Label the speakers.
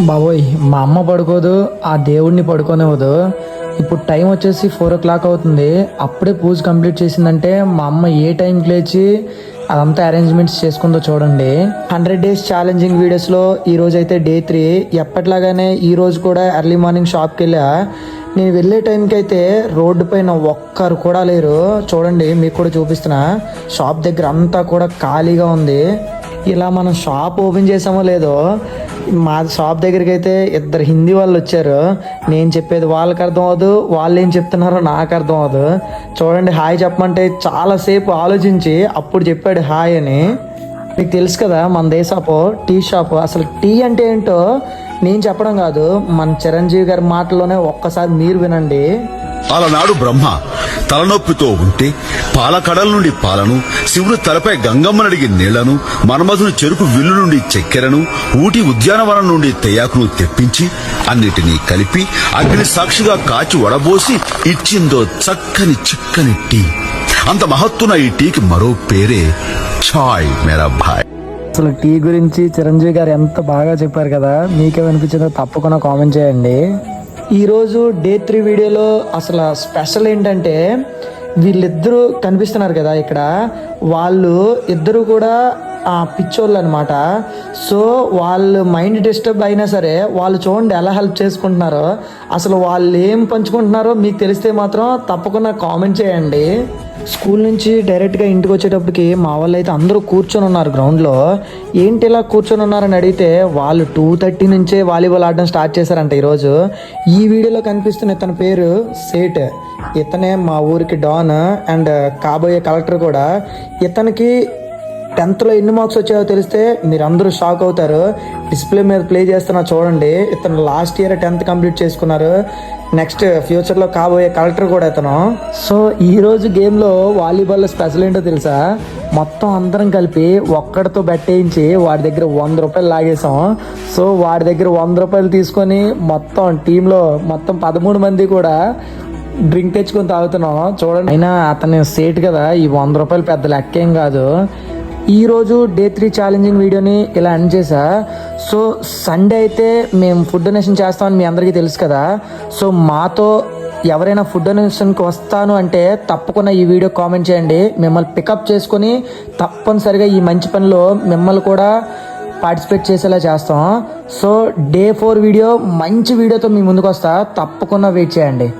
Speaker 1: బాబోయ్ మా అమ్మ పడుకోదు ఆ దేవుడిని పడుకోనివ్వదు. ఇప్పుడు టైం వచ్చేసి ఫోర్ ఓ క్లాక్ అవుతుంది. అప్పుడే పూజ కంప్లీట్ చేసిందంటే మా అమ్మ ఏ టైంకి లేచి అదంతా అరేంజ్మెంట్స్ చేసుకుందో చూడండి. హండ్రెడ్ డేస్ ఛాలెంజింగ్ వీడియోస్లో ఈ అయితే డే త్రీ. ఎప్పట్లాగానే ఈరోజు కూడా ఎర్లీ మార్నింగ్ షాప్కి వెళ్ళా నేను వెళ్ళే టైంకి అయితే రోడ్డు పైన ఒక్కరు కూడా లేరు. చూడండి మీకు కూడా చూపిస్తున్నా. షాప్ దగ్గర అంతా కూడా ఖాళీగా ఉంది. ఇలా మనం షాప్ ఓపెన్ చేసామో లేదో మా షాప్ దగ్గరికి అయితే ఇద్దరు హిందీ వాళ్ళు వచ్చారు. నేను చెప్పేది వాళ్ళకి అర్థం అవ్వదు వాళ్ళు ఏం చెప్తున్నారో నాకు అర్థం అవ్వదు. చూడండి హాయ్ చెప్పమంటే చాలాసేపు ఆలోచించి అప్పుడు చెప్పాడు హాయ్ అని. మీకు తెలుసు కదా మన దే షాపు టీ షాప్. అసలు టీ అంటే ఏంటో నేను చెప్పడం కాదు మన చిరంజీవి గారి మాటలోనే ఒక్కసారి మీరు వినండి.
Speaker 2: అలనాడు బ్రహ్మ. తలనొప్పితో ఉంటే పాలకడల నుండి పాలను శివుడు తలపై గంగమ్మనడిగి నీళ్ళను మన్మధుని చెరుకు విల్లు నుండి చక్కెరను ఊటి ఉద్యానవనం నుండి తెయాకును తెప్పించి అన్నిటినీ కలిపి అగ్ని సాక్షిగా కాచి వడబోసి ఇచ్చిందో చక్కని చిక్కని టీ. అంత మహత్తున ఈ టీకి మరో పేరే ఛాయ్ మేరా భాయ్.
Speaker 1: అసలు టీ గురించి చిరంజీవి గారు ఎంత బాగా చెప్పారు కదా మీకేమనిపించిందో తప్పకుండా కామెంట్ చేయండి. ఈరోజు డే త్రీ వీడియోలో అసలు స్పెషల్ ఏంటంటే వీళ్ళిద్దరూ కనిపిస్తున్నారు కదా ఇక్కడ. వాళ్ళు ఇద్దరు కూడా పిచ్చోళ్ళు అనమాట సో వాళ్ళు మైండ్ డిస్టర్బ్ అయినా సరే వాళ్ళు చూడండి ఎలా హెల్ప్ చేసుకుంటున్నారో. అసలు వాళ్ళు ఏం పంచుకుంటున్నారో మీకు తెలిస్తే మాత్రం తప్పకుండా కామెంట్ చేయండి. స్కూల్ నుంచి డైరెక్ట్గా ఇంటికి వచ్చేటప్పటికి మా వాళ్ళు అయితే అందరూ కూర్చొని ఉన్నారు గ్రౌండ్లో. ఏంటి ఇలా కూర్చొని ఉన్నారని అడిగితే వాళ్ళు టూ థర్టీ నుంచే వాలీబాల్ ఆడడం స్టార్ట్ చేశారంట ఈరోజు. ఈ వీడియోలో కనిపిస్తున్న ఇతని పేరు సేట్. ఇతనే మా ఊరికి డాన్ అండ్ కాబోయే కలెక్టర్ కూడా. ఇతనికి టెన్త్లో ఎన్ని మార్క్స్ వచ్చాయో తెలిస్తే మీరు అందరూ షాక్ అవుతారు. డిస్ప్లే మీద ప్లే చేస్తున్నా చూడండి. ఇతను లాస్ట్ ఇయర్ టెన్త్ కంప్లీట్ చేసుకున్నారు. నెక్స్ట్ ఫ్యూచర్లో కాబోయే కలెక్టర్ కూడా ఇతను. సో ఈరోజు గేమ్లో వాలీబాల్ స్పెషల్ ఏంటో తెలుసా? మొత్తం అందరం కలిపి ఒక్కడితో బెట్టేయించి వాడి దగ్గర వంద రూపాయలు లాగేసాం సో వాడి దగ్గర వంద రూపాయలు తీసుకొని మొత్తం టీంలో మొత్తం పదమూడు మంది కూడా డ్రింక్ తెచ్చుకొని తాగుతున్నాం. చూడండి. అయినా అతను సేట్ కదా. ఈ వంద రూపాయలు పెద్ద లెక్కేం కాదు. ఈరోజు డే త్రీ ఛాలెంజింగ్ వీడియోని ఇలా ఎండ్ చేసా సో సండే అయితే మేము ఫుడ్ డొనేషన్ చేస్తామని మీ అందరికీ తెలుసు కదా. సో మాతో ఎవరైనా ఫుడ్ డొనేషన్కి వస్తాను అంటే తప్పకుండా ఈ వీడియో కామెంట్ చేయండి. మిమ్మల్ని పికప్ చేసుకొని తప్పనిసరిగా ఈ మంచి పనిలో మిమ్మల్ని కూడా పార్టిసిపేట్ చేసేలా చేస్తాం. సో డే ఫోర్ వీడియో మంచి వీడియోతో మీ ముందుకు వస్తా తప్పకుండా వెయిట్ చేయండి.